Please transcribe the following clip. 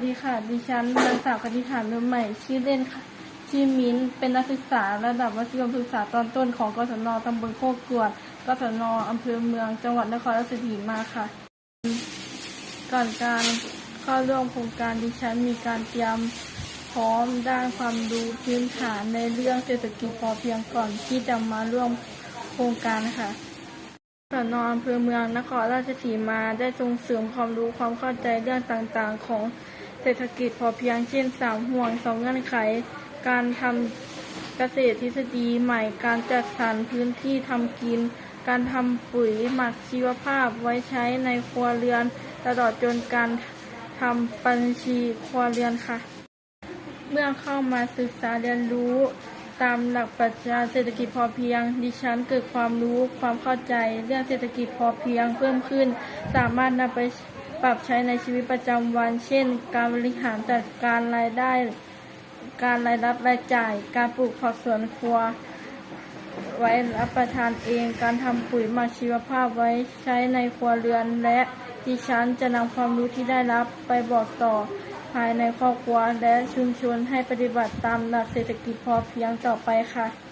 สวัสดีค่ะ ดิฉันนางสาวกนิษฐานเมืองใหม่ ชื่อเล่นค่ะชื่อมิ้น เป็นนักศึกษาระดับมัธยมศึกษาตอนต้นของกศนตำบลโคกกวด กศนอำเภอเมือง จังหวัดนครราชสีมาค่ะ ก่อนการเข้าร่วมโครงการดิฉันมีการเตรียมพร้อมด้านความรู้พื้นฐานในเรื่องเศรษฐกิจพอเพียงก่อนที่จะมาร่วมโครงการค่ะสนอำเภอเมืองนครราชสีมาได้ส่งเสริมความรู้ความเข้าใจเรื่องต่างๆ ของ เศรษฐกิจพอเพียงเช่นสามห่วงสองเงื่อนไข การทำเกษตรทฤษฎีใหม่ การจัดสรรพื้นที่ทำกิน การทำปุ๋ยหมักชีวภาพไว้ใช้ในครัวเรือน ตลอดจนการทำบัญชีครัวเรือนค่ะ เมื่อเข้ามาศึกษาเรียนรู้ตามหลักปรัชญาเศรษฐกิจพอเพียง ดิฉันเกิดความรู้ความเข้าใจ เรื่องเศรษฐกิจพอเพียงเพิ่มขึ้น สามารถนำไป ปรับใช้ในชีวิตประจำวัน เช่น การบริหารจัดการรายได้ การรายรับรายจ่าย การปลูกผักสวนครัว ไว้รับประทานเอง การทำปุ๋ยหมักชีวภาพไว้ใช้ในครัวเรือน และดิฉันจะนำความรู้ที่ได้รับไปบอกต่อภายในครอบครัวและชุมชนให้ปฏิบัติตามหลักเศรษฐกิจพอเพียงต่อไปค่ะ